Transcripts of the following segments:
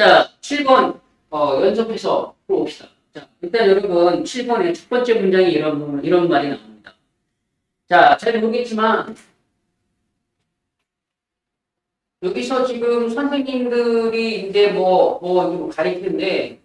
자, 7번 어, 연속해서 풀어봅시다. 자, 일단 여러분 7번의 첫 번째 문장에 이런 이런 말이 나옵니다. 자, 잘 모르겠지만 여기서 지금 선생님들이 이제 뭐, 뭐, 가리키는데,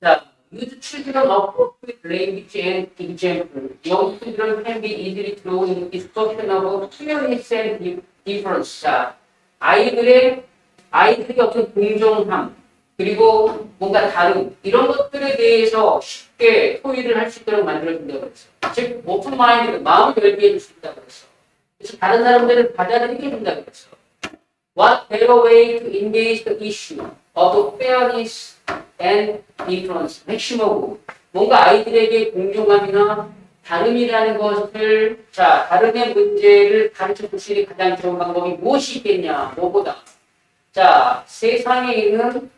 자, use children appropriate language and example. Young children can be easily drawn in discussion of clearness and di- difference. 자, 아이들의, 아이들의 어떤 공정함, 그리고 뭔가 다름, 이런 것들에 대해서 쉽게 토의를 할 수 있도록 만들어준다고 그랬어. 즉, 오픈 마인드, 마음을 열게 해줄 수 있다고 그랬어. 그래서 다른 사람들을 받아들이게 해준다고 그랬어. What better way to engage the issue of fairness and difference? 핵심어고 뭔가 아이들에게 공정함이나 다름이라는 것을 자 다름의 문제를 가르쳐 줄수 있는 가장 좋은 방법이 무엇이 있겠냐? 뭐보다 자 세상에 있는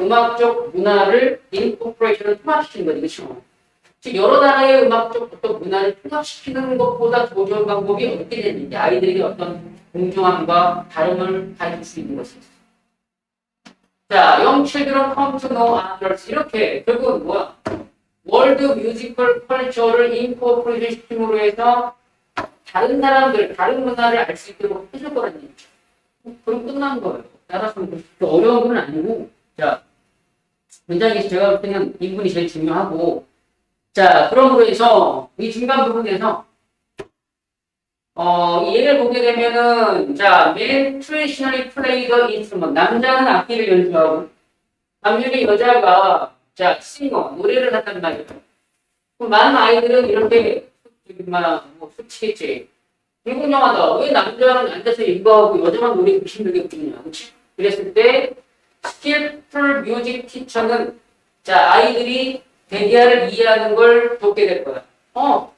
음악적 문화를 인코퍼레이션을 통합시키는 거지 그렇죠? 즉 여러 나라의 음악적 어떤 문화를 통합시키는 것보다 더 좋은 방법이 어떻게 되는지 아이들에게 어떤 공정함과 다름을 가르칠 수 있는 것입니다. 자, young children come to know others. 이렇게 결국은 뭐야? 월드 뮤지컬 컬처를 인코퍼레이션 시킴으로 해서 다른 사람들, 다른 문화를 알 수 있도록 해줄 거라는 얘기죠. 그럼 끝난 거예요. 따라서 그렇게 어려운 건 아니고, 자, 문장에서 제가 볼 때는 이 부분이 제일 중요하고, 자, 그러므로 해서 이 중간 부분에서 어, 이 예를 보게 되면은, 자, men traditionally play the instrument. 남자는 악기를 연주하고, 남편이 여자가, 자, 싱어, 노래를 한단 말이에요. 그럼 많은 아이들은 이렇게, 저기, 막, 뭐, 솔직했지. 불공정하다. 왜 남자는 앉아서 연구하고 여자만 노래 듣기 힘들겠군요. 그치? 그랬을 때, skillful music teacher는, 자, 아이들이 대기하를 이해하는 걸 돕게 될 거야. 어,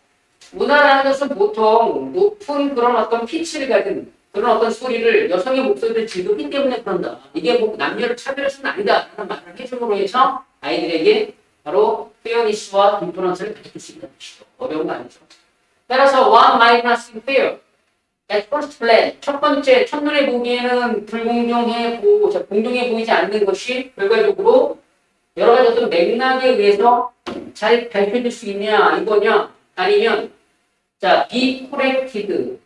문화라는 것은 보통 높은 그런 어떤 피치를 가진 그런 어떤 소리를 여성의 목소리를 즐기기 때문에 그런다. 이게 뭐 남녀를 차별해서는 아니다. 라는 말을 해줌으로 해서 아이들에게 바로 페어니스와 인프런스를 가르칠 수 있다는 것이죠. 어려운 거 아니죠. 따라서 one seem fair. At first 첫 번째, 첫눈에 보기에는 불공정해 보고, 자, 공정해 보이지 않는 것이 결과적으로 여러 가지 어떤 맥락에 의해서 잘 밝혀질 수 있냐, 이거냐, 아니면 자, corrected.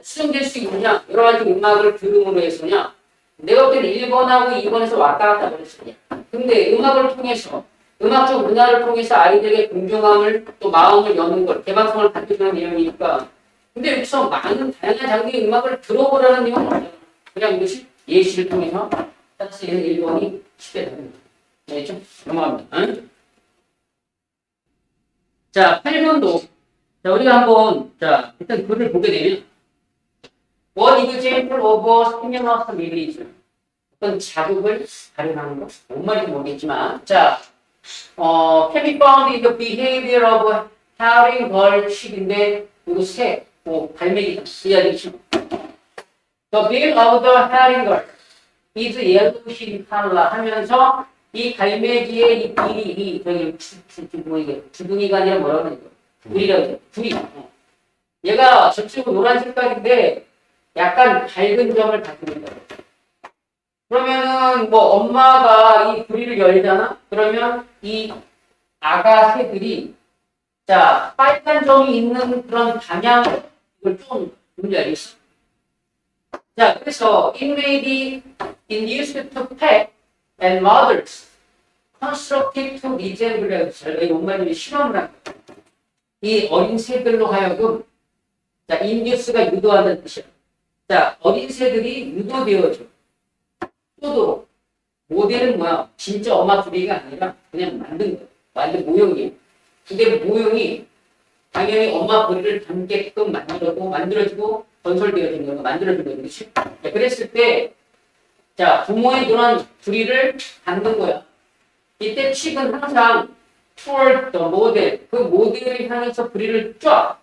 수정될 수 있느냐? 여러 가지 음악을 들음으로 해서냐? 내가 볼 때는 1번하고 2번에서 왔다 갔다 그랬어요. 근데 음악을 통해서, 음악적 문화를 통해서 아이들에게 공정함을 또 마음을 여는 걸, 개방성을 갖추는 내용이니까. 근데 여기서 많은 다양한 장르의 음악을 들어보라는 내용은 없잖아. 그냥 이것이 예시를 통해서 따라서 얘는 1번이 10대 답입니다. 알겠죠? 넘어갑니다. 응? 자, 8번도 자, 우리가 한번, 자, 일단 글을 보게 되면, What example of a stimulus release? 어떤 자극을 발현하는 것. 뭔 말인지 모르겠지만, 자, 어, can be found in the behavior of herring birch인데, 이거 새, 뭐, 갈매기, 이야기죠. The bill of the herring bird is yellowish in color 하면서, 이 갈매기의 이 비리, 이, 저기, 뭐 이게, 주둥이가 아니라 뭐라고 하는 거야? 불이라고. 불이. 어. 얘가 전체적으로 노란 색깔인데 약간 밝은 점을 갖고 있다. 그러면은 뭐 엄마가 이 부리를 열잖아? 그러면 이 아가 새들이 자 빨간 점이 있는 그런 이걸 좀 뭔지 알겠어? 자 그래서 it may be induced to pet and mothers constructed to resemble 잘 이거 엄마님이 실험을 한 거야. 이 어린 새들로 하여금 자 인듀스가 유도하는 뜻이야. 자 어린 새들이 유도되어져. 또도 모델은 뭐야? 진짜 엄마 부리가 아니라 그냥 만든 거. 만든 모형이에요. 근데 모형이 당연히 엄마 부리를 닮게끔 만들고 만들어지고 건설되어진 거가 만들어진 거죠. 그렇지? 자, 그랬을 때 자, 부모의 그런 부리를 닮는 거야. 이때 칙은 항상 toward the model. 그 모델을 향해서 부리를 쫙.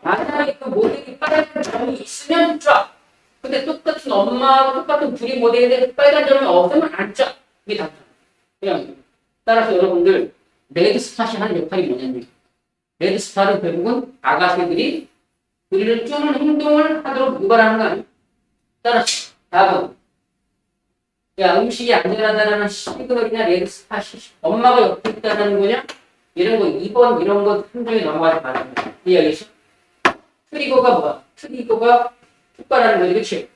만약에 그 모델이 빨간 점이 있으면 쫙. 근데 똑같은 엄마하고 똑같은 부리 모델인데 빨간 점이 없으면 안 쫙. 이게 답이야. 그냥. 따라서 여러분들, 레드 스팟이 하는 역할이 뭐냐면, 레드스팟은 결국은 아가새들이 부리를 쪼는 행동을 하도록 유발하는 거 아니야? 따라서, 답은 야, 음식이 안전하다는 시그널이냐, 레드스팟이 엄마가 옆에 있다는 거냐? 이런 거, 2번 이런 거 함정에 넘어가지 말아야 돼. 이해하겠어? 트리거가 뭐야? 트리거가 폭발하는 거지, 그치?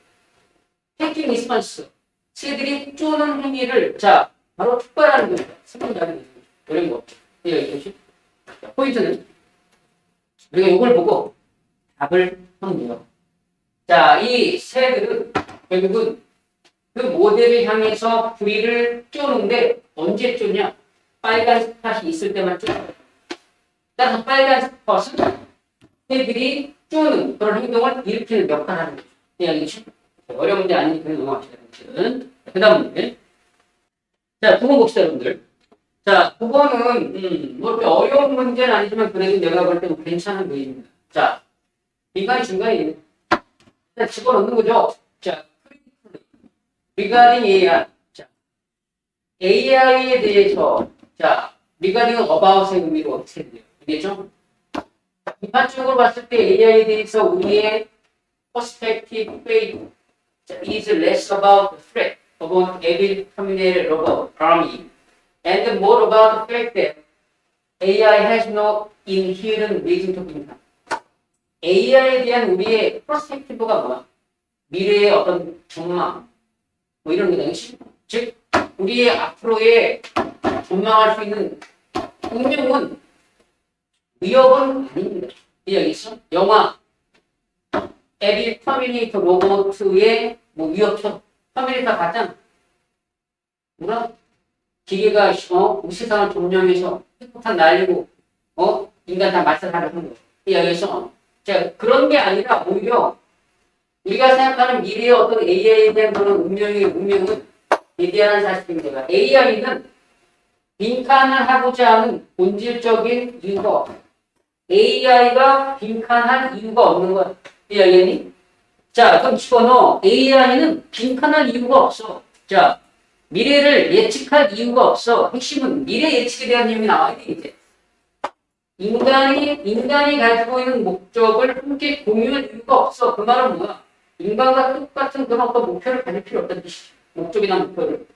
해킹 리스폰스. 새들이 쪼는 행위를, 자, 바로 폭발하는 거야. 스폰자는 거지. 이런 거. 이해하겠지? 자, 포인트는 우리가 이걸 보고 답을 돼요. 자, 이 새들은 결국은 그 모델을 향해서 부위를 쪼는데 언제 쪼냐? 빨간 스팟이 있을 때만 쪼요. 따라서 빨간 스팟은 새들이 쪼는 그런 행동을 일으키는 역할을 하는 거죠. 네, 알겠죠? 어려운 문제 아니니까 넘어갑시다. 그 다음 문제. 자, 두 번 봅시다, 여러분들. 자, 9번은, 음, 뭐, 이렇게 어려운 문제는 아니지만, 그래도 내가 볼 때는 괜찮은 문제입니다. 자, 인간이 중간에 있는, 일단 집어넣는 거죠. 자, regarding AI. 자, AI에 대해서, 자, regarding about의 의미로 어떻게 돼요? 이게죠? 비판적으로 봤을 때 AI에 대해서 우리의 perspective, faith, 자, is less about the threat, about evil criminal robot army, and more about the fact that AI has no inherent reason to be. AI에 대한 우리의 퍼스펙티브가 뭐야? 미래의 어떤 전망, 뭐 이런 거다. 즉, 우리의 앞으로의 전망할 수 있는 운명은 위협은 아닙니다. 이해하겠어? 영화, 에비 터미네이터 로봇의 뭐 위협처럼 터미네이터 봤잖아. 뭐라? 기계가 어, 우리 세상을 점령해서 핵폭탄 날리고 어 인간 다 말살하려 하는 거. 이야기해서 자 그런 게 아니라 오히려 우리가 생각하는 미래의 어떤 AI에 대한 그런 운명의 운명은 대단한 사실입니다. AI는 빈칸을 하고자 하는 본질적인 이유가. AI가 빈칸할 이유가 없는 거야. 이야기니? 자, 그럼 집어넣어. AI는 빈칸할 이유가 없어. 자, 미래를 예측할 이유가 없어. 핵심은 미래 예측에 대한 내용이 나와야 돼, 이제. 인간이, 인간이 가지고 있는 목적을 함께 공유할 이유가 없어. 그 말은 뭐야? 인간과 똑같은 그런 어떤 목표를 가질 필요 없다는 뜻이지. 목적이나 목표를.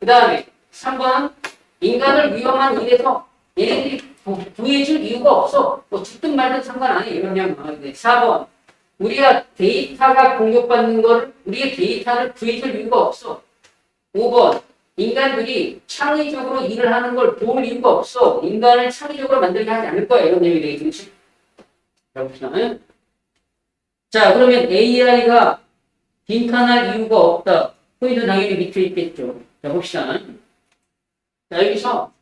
그 다음에 3번은 인간을 위험한 일에서 얘네들이 구- 구해줄 이유가 없어. 뭐 죽든 말든 상관 안 해. 이런 내용 나와야 돼. 4번. 우리가 데이터가 공격받는 걸, 우리의 데이터를 구해줄 이유가 없어. 5번. 인간들이 창의적으로 일을 하는 걸 도울 이유가 없어. 인간을 창의적으로 만들게 하지 않을 거야. 이런 내용이 되겠지. 자, 그러면 AI가 빈칸할 이유가 없다. 포인트 당연히 밑에 있겠죠. 자, 봅시다. 자, 여기서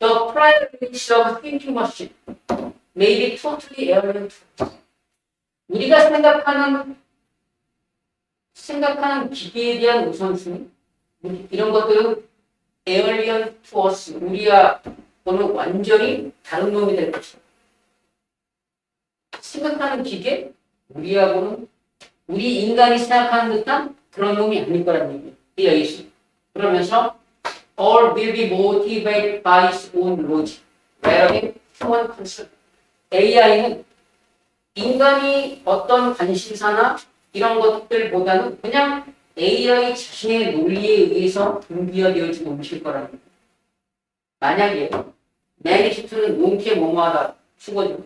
The priorities of thinking machine may be totally alien to us. 우리가 생각하는 생각하는 기계에 대한 우선순위 이런 것들은 to us 우리와 또는 완전히 다른 놈이 될 것이다. 생각하는 기계 우리하고는 우리 인간이 생각하는 듯한 그런 놈이 아닐 거라는 얘기예요. 이해하겠어? 그러면서 all will be motivated by its own logic rather than human. AI는 인간이 어떤 관심사나 이런 것들보다는 그냥 AI 자신의 논리에 의해서 분비화되어지고 움직일 거라는 거예요. 만약에 매니스트는 몽키에 뭐뭐하다 수거죠.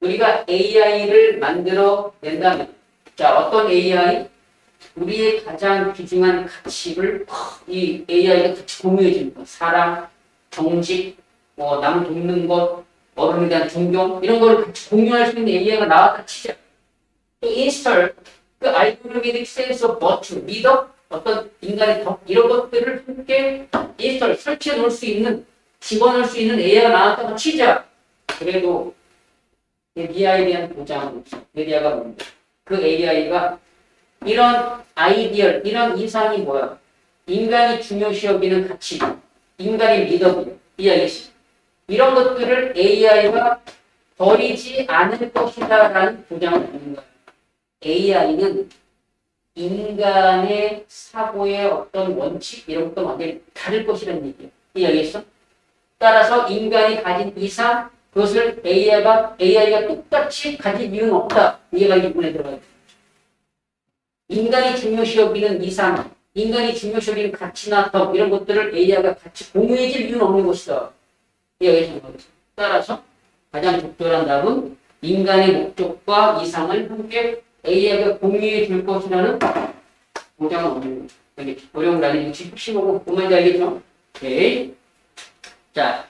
우리가 AI를 만들어 낸다면 자 어떤 AI 우리의 가장 귀중한 가치를 이 AI가 같이 공유해 주는 거 사랑, 정직, 뭐 남 돕는 것, 어른에 대한 존경 이런 거를 같이 공유할 수 있는 AI가 나왔다 치자. 또 인스톨 그 센스 오브 버추 미덕 어떤 인간의 덕 이런 것들을 함께 인스톨 설치해 놓을 수 있는 집어넣을 수 있는 AI가 나왔다고 치자. 그래도 메디아에 대한 보장은 없어. 메디아가 뭔데? 그 AI가 이런 아이디얼, 이런 이상이 뭐야? 인간이 중요시 여기는 가치, 인간의 리더기, 이해하겠지? 이런 것들을 AI가 버리지 않을 것이다라는 보장을 하는 거야. AI는 인간의 사고의 어떤 원칙 이런 것도 완전히 다를 것이라는 얘기야. 이해하겠어? 따라서 인간이 가진 이상 그것을 AI가 AI가 똑같이 가질 이유는 없다. 이해가 이분에 들어가야 돼. 인간이 중요시 여기는 이상, 인간이 중요시 여기는 가치나 덕 이런 것들을 AI가 같이 공유해질 이유는 없는 것이다. 거죠. 따라서 가장 적절한 답은 인간의 목적과 이상을 함께 AI가 공유해 줄 것이라는 보장은 없는 거죠. 여기 어려운 단위 65고 보면 알겠죠? 오케이. 자,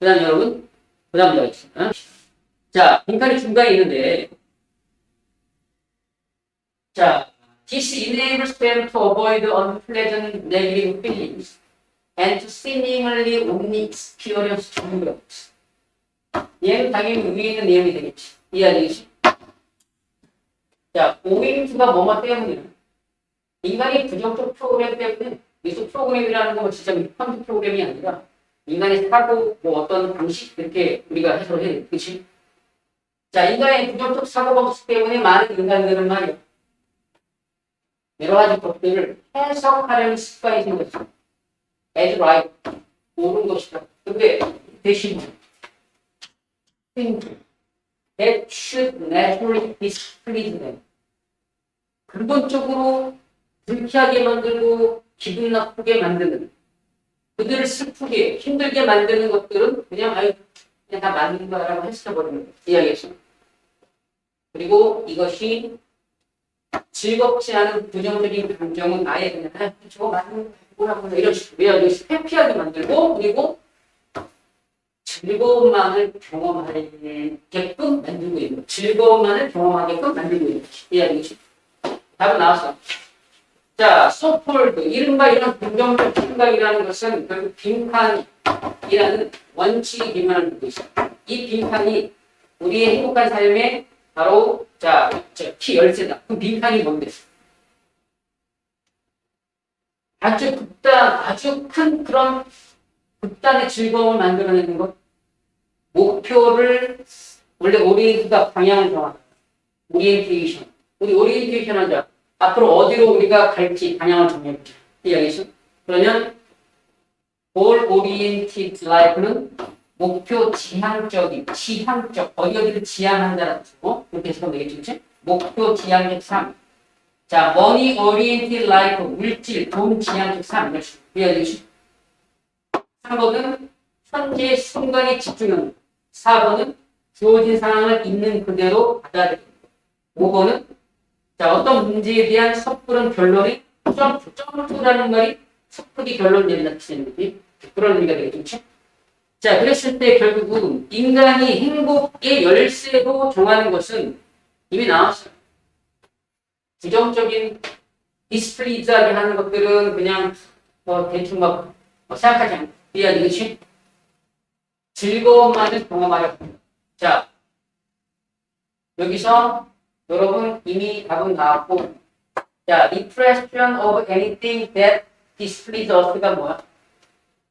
그 다음 여러분, 그 다음 여기 있습니다 자, 빈칸이 중간에 있는데, 자, this enables them to avoid unpleasant negative feelings and to seemingly only experience 좋은 것. 얘는 당연히 위에 있는 내용이 되겠지. 이해하겠지? 자, 오행수가 뭐뭐 때문이야? 인간이 부정적 프로그램 때문에 미소 프로그램이라는 건 진짜 컴퓨터 프로그램이 아니라 인간의 사고 뭐 어떤 방식 이렇게 우리가 해석을 돼. 그치? 자, 인간의 부정적 사고방식 때문에 많은 인간들은 말이야. 여러 가지 것들을 해석하려는 습관이 생겼어. as right. 옳은 것이다. 근데 대신 think that should naturally displease them. 근본적으로 불쾌하게 만들고 기분 나쁘게 만드는 그들을 슬프게 힘들게 만드는 것들은 그냥 아유 그냥 다 맞는 거라고 해석해버리는 거예요. 이야기했어. 그리고 이것이 즐겁지 않은 부정적인 감정은 아예 그냥 아 저거 맞는 거라고 이런 식으로 이야기 회피하게 만들고 그리고 즐거움만을 경험하게끔 만들고 있는 거. 즐거움만을 경험하게끔 만들고 있는 거. 이야기지. 답은 나왔어. 자, 소폴드, 이른바 이런 긍정적 생각이라는 것은 결국 빈칸이라는 원칙이 기반을 두고 있어요. 이 빈칸이 우리의 행복한 삶에 바로, 자, 저, 키 열쇠다. 그 빈칸이 뭔데? 아주 극단, 아주 큰 그런 극단의 즐거움을 만들어내는 것. 목표를, 원래 오리엔트가 방향을 정한다. 오리엔테이션. 우리 오리엔테이션 하자. 앞으로 어디로 우리가 갈지 방향을 정해보자. 이야기죠. 그러면 goal oriented life는 목표 지향적인, 지향적, 어디 어디를 지향한다는 뜻이고, 이렇게 해석하면 되겠죠? 목표 지향적 삶. 자, money oriented life, 물질, 돈 지향적 삶. 이렇게 이야기죠. 3번은 현재 순간에 집중하는. 4번은 주어진 상황을 있는 그대로 받아들이는. 5번은 자, 어떤 문제에 대한 섣부른 결론이 점프, 점프라는 말이 섣부르게 결론 내린다는 뜻이 그런 의미가 되겠죠. 자, 그랬을 때 결국은 인간이 행복의 열쇠로 정하는 것은 이미 나왔어요. 부정적인 디스플리즈하게 하는 것들은 그냥 뭐 대충 막뭐 생각하지 않고 이해하지, 그치? 즐거움만을 경험하려 합니다. 자, 여기서 여러분 이미 답은 나왔고 자, impression of anything that displeases us가 뭐야?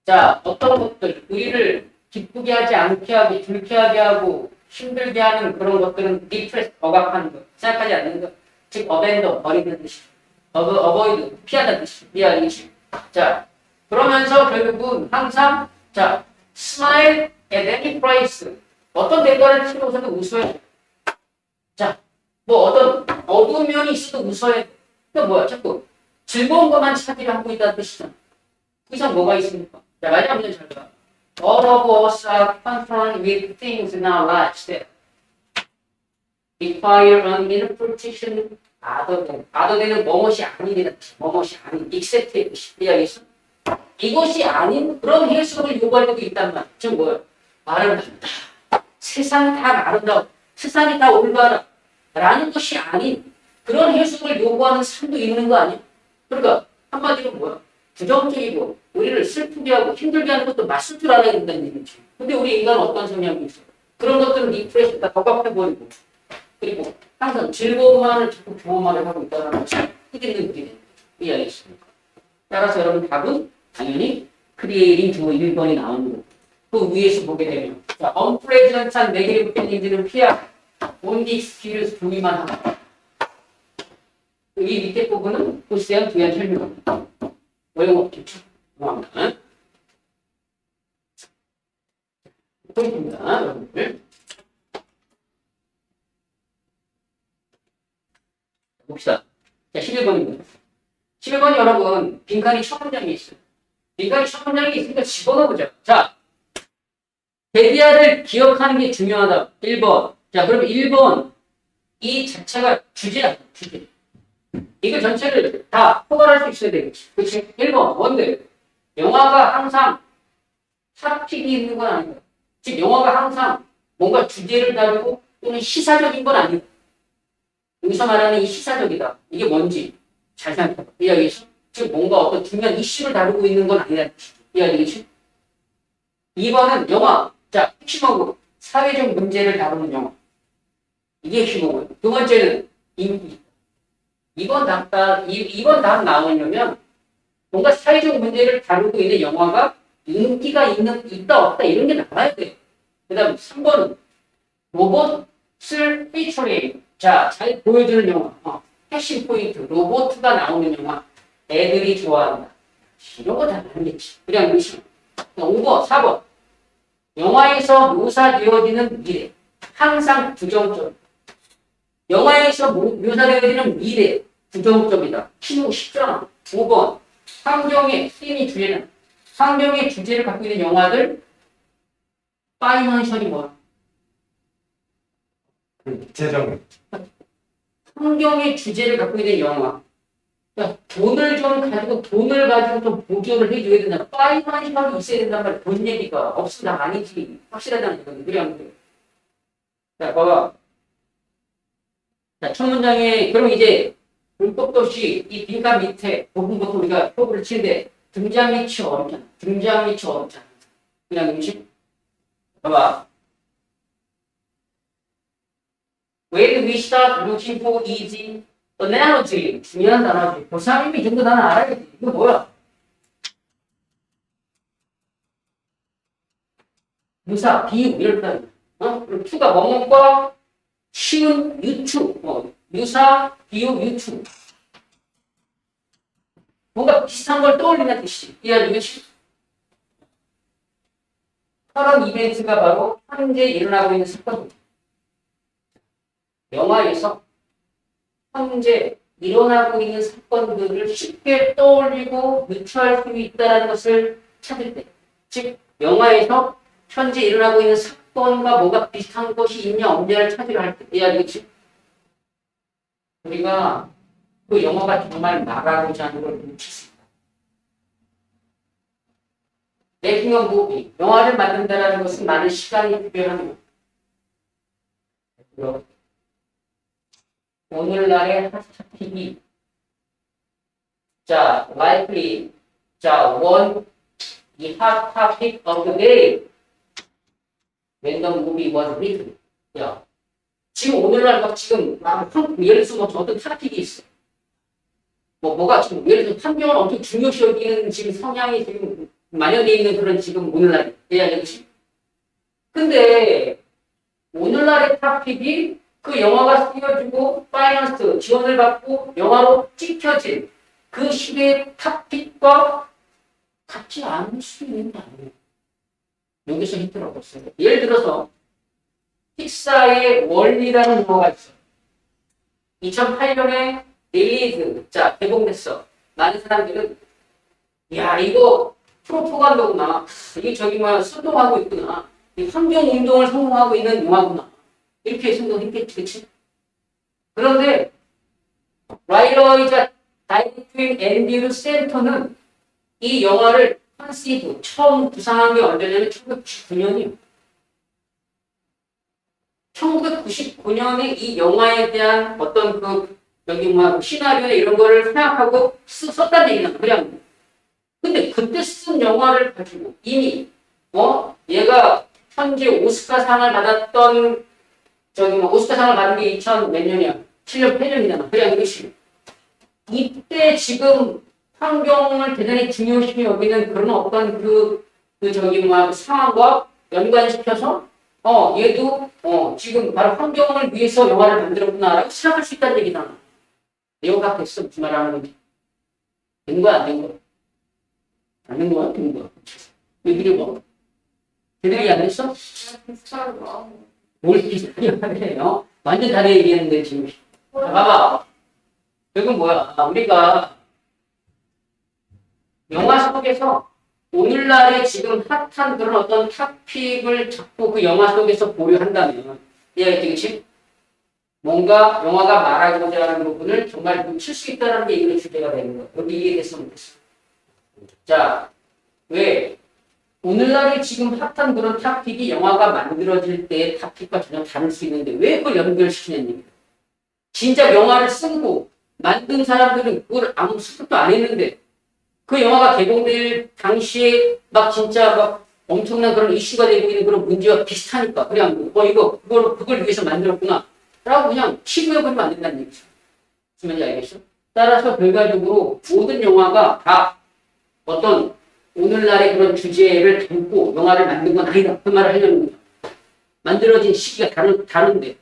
자, 어떤 것들 우리를 기쁘게 하지 않게 하고 불쾌하게 하고 힘들게 하는 그런 것들은 depress, 억압하는 것, 생각하지 않는 것, 즉 abandon, 버리는 뜻이 avoid, avoid, 피하는 뜻이 미안이지. 자, 그러면서 결국은 항상 자, smile at any price 어떤 대가를 치고서도 웃어야 돼. 자, 뭐 어떤 어두운 면이 있어도 돼. 그러니까 뭐야 자꾸 즐거운 것만 찾으려 하고 있다는 뜻이잖아. 그 이상 뭐가 있습니까? 자 마지막 문제 잘 봐. All of us are confronted with things in our lives that require an interpretation other than other than은 뭐뭇이 아니라 뭐뭇이 아닌 except의 뜻이 이야기했어. 이것이 아닌 그런 해석을 요구할 때도 있단 말이야. 지금 뭐야? 아름답다. 세상 다 아름다워. 세상이 다 올바라. 라는 것이 아닌 그런 해석을 요구하는 삶도 있는 거 아니야? 그러니까 한마디로 뭐야? 부정적이고 우리를 슬프게 하고 힘들게 하는 것도 맞을 줄 알아야 된다는 얘기지. 근데 우리 인간은 어떤 성향이 있어? 그런 것들은 리프레시가 덕압해 보이고 그리고 항상 즐거움만을 자꾸 경험하려 하고 있다는 것이 흑인들 느끼는 이해하겠습니까? 따라서 여러분 답은 당연히 크리에이팅 주어 1번이 나오는 거고 그 위에서 보게 되면 자, unpleasant한 네게티브 필링들은 피하 only experience 동의만 하고 이 밑에 부분은 보시면 두한 설명합니다. 외용없겠죠? 죄송합니다. 포인트입니다, 여러분들. 봅시다. 자, 11번입니다. 11번 여러분, 빈칸이 첫 문장이 있어요. 빈칸이 첫 문장이 있으니까 집어넣어보자. 자, 데디아를 기억하는 게 중요하다. 1번. 자, 그럼 1번. 이 자체가 주제야, 주제. 이거 전체를 다 포괄할 수 있어야 되겠지. 그치? 1번. 뭔데? 영화가 항상 탑픽이 있는 건 아니다. 즉, 영화가 항상 뭔가 주제를 다루고 또는 시사적인 건 아니다. 여기서 말하는 이 시사적이다. 이게 뭔지 잘 생각해봐. 이야기죠? 즉, 뭔가 어떤 중요한 이슈를 다루고 있는 건 아니다. 이야기죠? 2번은 영화. 자, 핵심하고 사회적 문제를 다루는 영화. 이게 핵심이고요. 두 번째는 인기. 이번 답, 이, 이번 답 나오려면 뭔가 사회적 문제를 다루고 있는 영화가 인기가 있는, 있다, 없다, 이런 게 나와야 돼요. 그 다음 3번은 로봇을 피처링. 자, 잘 보여주는 영화. 어, 핵심 포인트. 로봇가 나오는 영화. 애들이 좋아한다. 이런 거다 알겠지. 그냥 무시. 5번, 4번. 영화에서 묘사되어지는 미래. 항상 부정적. 영화에서 모- 묘사되어지는 미래. 부정적이다. 키우고 쉽잖아. 5번. 환경의 쓰임이 주제는 환경의 주제를 갖고 있는 영화들 파이낸셜이 뭐야? 재정 환경의 주제를 갖고 있는 영화. 그러니까 돈을 좀 가지고 돈을 가지고 좀 보조를 해줘야 된다. 파이낸셜이 있어야 된단 말이야. 돈 얘기가 없으면 아니지. 확실하다는. 그냥 돼. 자, 봐봐. 자, 첫 문장에 그럼 이제 불법도시 이 빈칸 밑에 부분부터 우리가 표를 치는데 등장 밑이 어렵잖아. 등장 밑이 어렵잖아. 그냥 음식. 봐봐. When we start looking analogy 중요한 단어지. 고3이면 이 정도 나는 알아야지. 이거 뭐야? 유사, 비유 이럴 때 어? 투가 뭐뭐과 쉬운 유추, 어, 유사, 비유, 유추. 뭔가 비슷한 걸 떠올리는 뜻이. 이해하시겠지? 그런 이벤트가 바로 현재 일어나고 있는 사건입니다. 영화에서 현재 일어나고 있는 사건들을 쉽게 떠올리고 유추할 수 있다는 것을 찾을 때, 즉 영화에서 현재 일어나고 있는 사건과 뭐가 비슷한 것이 있냐 없냐를 찾으려 할 때, 이해하겠지? 우리가 그 영화가 정말 말하고자 하는 걸 뭉쳤습니다. 메이킹업 무비, 영화를 만든다는 것은 많은 시간이 필요합니다. 오늘날의 핫토픽이 자, likely 자, one hot topic of the day when was written. 야, 지금 오늘날 막 지금 막 한- 예를 들어서 뭐 어떤 토픽이 있어. 뭐 뭐가 지금 예를 들어 환경을 엄청 중요시 여기는 지금 성향이 지금 만연돼 있는 그런 지금 오늘날 돼야 되지. 근데 오늘날의 토픽이 그 영화가 쓰여지고 파이낸스 지원을 받고 영화로 찍혀진 그 시대의 토픽과 같지 않을 수 있는 거 아니에요. 여기서 힌트를 얻었어요. 예를 들어서 픽사의 원리라는 영화가 있어. 2008년에 릴리즈, 자 개봉됐어. 많은 사람들은 야 이거 프로포간다구나. 이게 저기 뭐 선동하고 있구나. 이 환경 운동을 성공하고 있는 영화구나. 이렇게 생각했겠지, 그치? 그런데 라이러이자 다이렉팅 앤디루 센터는 이 영화를 컨시브 처음 구상한 게 언제냐면 1999년이에요. 1999년에 이 영화에 대한 어떤 그 여기 뭐 시나리오 이런 거를 생각하고 쓰, 썼다는 얘기는 그냥 근데 그때 쓴 영화를 가지고 이미 어 얘가 현재 오스카상을 받았던 저기 뭐 오스카상을 받은 게 2000 몇 년이야. 7년 8년이잖아. 그냥 이것이 이때 지금 환경을 대단히 중요시 여기는 그런 어떤 그, 그 저기 뭐 상황과 연관시켜서 어 얘도 어 지금 바로 환경을 위해서 영화를 만들었구나라고 생각할 수 있다는 얘기잖아. 내용가 됐어. 무슨 말 하는 건지. 된 거야 안 된 거야? 안 된 거야 된 거야 왜 그래 뭐? 제대로 안 됐어? 뭘 비슷하게 하네요 완전 다르게 얘기했는데 지금 자, 봐봐 이건 뭐야? 우리가 영화 속에서 오늘날의 지금 핫한 그런 어떤 탑픽을 잡고 그 영화 속에서 보류한다면 이해가 지 뭔가 영화가 말하고자 하는 부분을 정말 묻힐 수 있다는 게 이런 주제가 되는 거야. 여기 이해됐으면 좋겠어. 자, 왜? 오늘날의 지금 핫한 그런 탑픽이 영화가 만들어질 때 탑픽과 전혀 다를 수 있는데 왜 그걸 연결시키냐는. 진짜 영화를 쓰고 만든 사람들은 그걸 아무 수습도 안 했는데 그 영화가 개봉될 당시에 막 진짜 막 엄청난 그런 이슈가 되고 있는 그런 문제와 비슷하니까 그냥 뭐 이거 그걸 그걸 위해서 만들었구나 라고 그냥 치부해 버리면 안 된다는 얘기죠. 무슨 말인지 알겠어? 따라서 결과적으로 모든 영화가 다 어떤 오늘날의 그런 주제를 담고 영화를 만든 건 아니다. 그 말을 하려는 거죠. 만들어진 시기가 다른, 다른데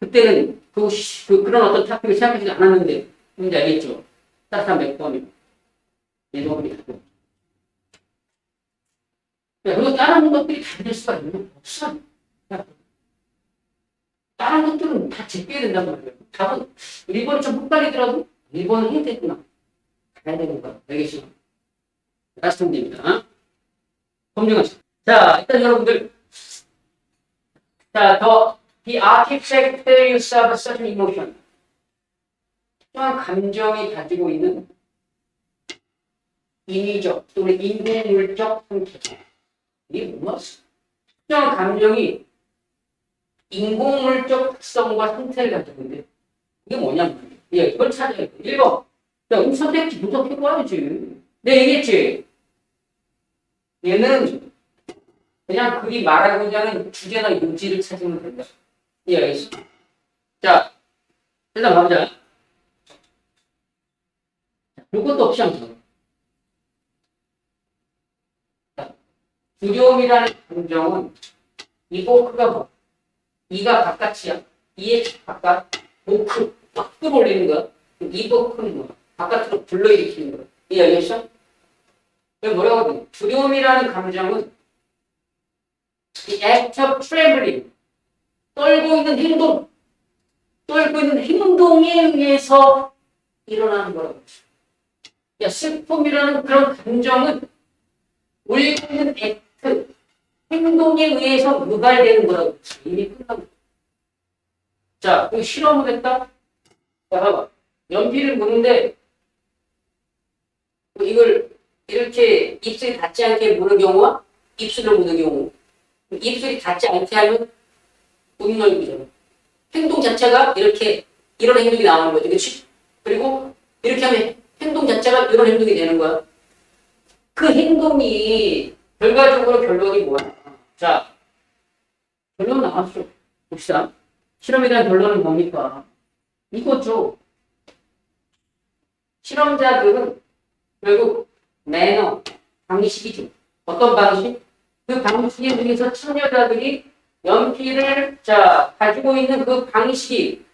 그때는 그, 시- 그 그런 어떤 탑픽을 생각하지 않았는데 뭔지 알겠죠? 따뜻한 몇 번이고 예동이 되고 그리고 다른 것들이 다 될 수가 있는 없어. 다른 것들은 다 제껴야 된단 말이에요. 답은 일본이 좀 헷갈리더라도 일본은 되구나. 가야 되는 거야. 알겠죠? 라스트입니다. 검증하시죠. 자, 일단 여러분들. 자, 더, the architect use of an emotion. 특정한 감정이 가지고 있는 인위적 또는 인공물적 상태. 이게 뭐지? 특정한 감정이 인공물적 특성과 상태를 가지고 있는데 이게 뭐냐면 예, 이걸 찾아야 돼. 1번. 야, 우리 선택지 분석해봐야지. 내가 얘기했지. 얘는 그냥 그리 말하고자 하는 주제나 요지를 찾으면 된다. 예, 알겠어? 자, 일단 가보자. 이것도 없이 한번 두려움이라는 감정은 이보크가 뭐? 이가 바깥이야. 이의 바깥. 보크. 막 끌어올리는 거야. 이보크는 뭐야? 바깥으로 불러일으키는 거야. 이해하겠어? 그럼 뭐라고 하든 두려움이라는 감정은 of trembling. 떨고 있는 행동. 떨고 있는 행동에 의해서 일어나는 거라고. 야, 슬픔이라는 그런 감정은 울고 있는 액트, 행동에 의해서 유발되는 거라고. 이미 끝나고. 자, 그 실험을 했다? 자, 봐봐. 연필을 무는데, 이걸 이렇게 입술이 닿지 않게 무는 경우와 입술을 무는 경우. 입술이 닿지 않게 하면 웃는 얼굴이잖아. 행동 자체가 이렇게 이런 행동이 나오는 거지. 그치? 그리고 이렇게 하면 행동 자체가 이런 행동이 되는 거야. 그 행동이 결과적으로 결론이 뭐야? 자, 결론 나왔어. 봅시다. 실험에 대한 결론은 뭡니까? 이거죠. 실험자들은 결국 매너, 방식이죠. 어떤 방식? 그 방식에 의해서 참여자들이 연필을 자 가지고 있는 그 방식이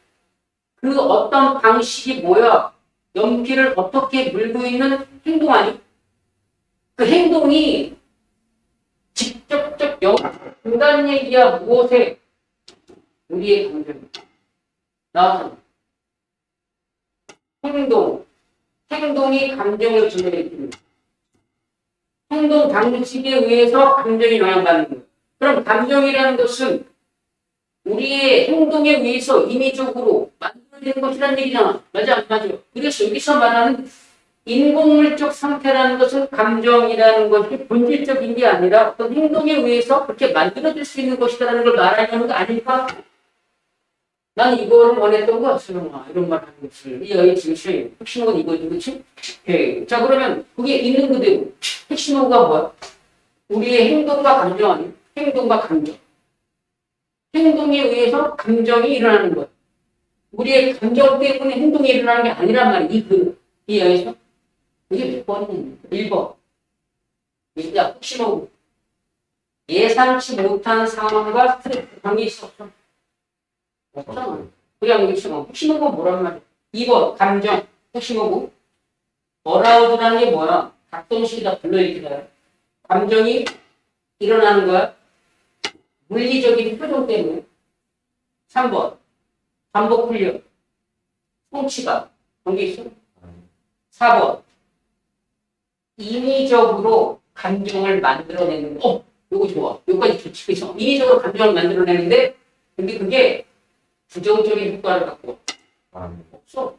그 어떤 방식이 뭐야? 연필을 어떻게 물고 있는 행동 아니? 그 행동이 직접적 영 중단 얘기야 무엇에 우리의 감정 나왔잖아. 행동 행동이 감정을 불러일으키는 행동 방식에 의해서 감정이 영향받는 거예요. 그럼 감정이라는 것은 우리의 행동에 의해서 인위적으로 만들어지는 것이라는 얘기잖아. 맞아, 안 맞아? 그래서 여기서 말하는 인공물적 상태라는 것은 감정이라는 것이 본질적인 게 아니라 어떤 행동에 의해서 그렇게 만들어질 수 있는 것이라는 걸 말하려는 거 아닐까? 난 이거를 원했던 거 수영아 이런 말 하는 것을 이 여기 지금 핵심은 이거지 그치? 오케이. 자 그러면 그게 있는 그대로. 핵심어가 뭐야? 우리의 행동과 감정 아니야? 행동과 감정. 행동에 의해서 감정이 일어나는 거야. 우리의 감정 때문에 행동이 일어나는 게 아니란 말이야 이 그 이해해서. 이게 몇 번이냐 1번. 이제 핵심어고 예상치 못한 상황과 스트레스 관계 있어 없어? 없잖아. 그냥 핵심어. 핵심어가 뭐란 말이야? 2번, 감정. 핵심어고. 어라우드라는 게 뭐야? 각동식이다, 불러일으키다. 감정이 일어나는 거야. 물리적인 표정 때문에. 3번, 반복 훈련. 성취감. 관계 있어? 4번. 인위적으로 감정을 만들어내는 거. 어, 요거 좋아. 요까지 좋지. 그죠? 인위적으로 감정을 만들어내는데, 근데 그게 부정적인 효과를 갖고 없어.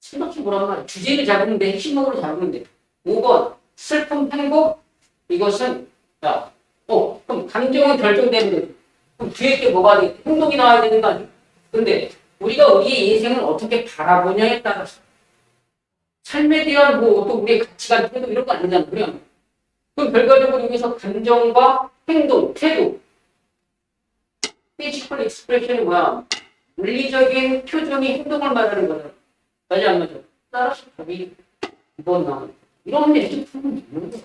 생각해 보란 말이야. 주제를 잡으는데, 핵심으로 잡으는데. 5번. 슬픔, 행복. 이것은, 자, 어, 그럼 감정은 결정되는. 그럼 뒤에 게 뭐가 돼? 행동이 나와야 되는 거 아니야? 근데 우리가 우리의 인생을 어떻게 바라보냐에 따라서 삶에 대한 뭐 어떤 우리의 가치관, 태도 이런 거 아니잖아. 그냥. 그럼 결과적으로 여기서 감정과 행동, 태도, 피지컬 익스프레션이 뭐야? 물리적인 표정이 행동을 말하는 거잖아. 맞아, 안 맞아? 따라서 답이 2번 나오는 이런 문제 풀면 되는 거야.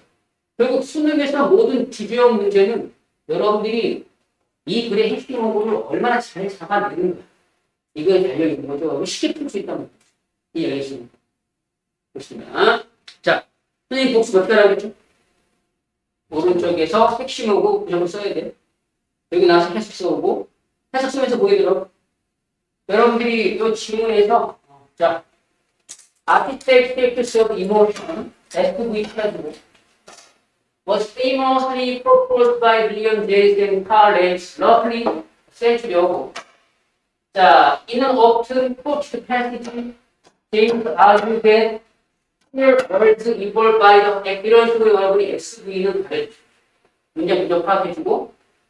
결국 수능에서 모든 기주형 문제는 여러분들이 이 글의 핵심 원고를 얼마나 잘 잡아내는 거야. 이거에 달려 있는 거죠. 쉽게 풀 수 있다는. 이 얘기는. 보시면. 자, 선생님 복수 몇 개라고 했죠? 오른쪽에서 핵심하고 구정을 써야 돼. 여기 나와서 해석 써오고, 쓰면서 보이도록. 여러분들이 이 지문에서, 자, Architects of Emotion, SVP 해가지고, was famously proposed by William James and Carl X roughly a century ago. 자, 이는 often quoted passage James argued that here words evolved by the 이런 식으로 여러분이 XV는 가르쳐 문장 부정 파악해주고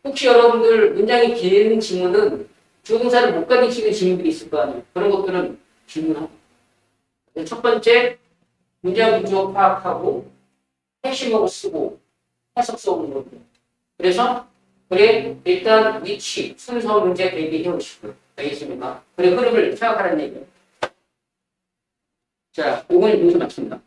혹시 여러분들 문장이 긴 지문은 조동사를 못 가르치는 지문들이 있을 거 아니에요. 그런 것들은 질문하고 첫 번째 문장 부정 파악하고 핵심으로 쓰고 해석 써오는 거고요. 그래서 그래 일단 위치 순서 문제 대비해 오시고 알겠습니까? 그래 흐름을 생각하라는 얘기예요. 자, 5번 문제 맞춥니다.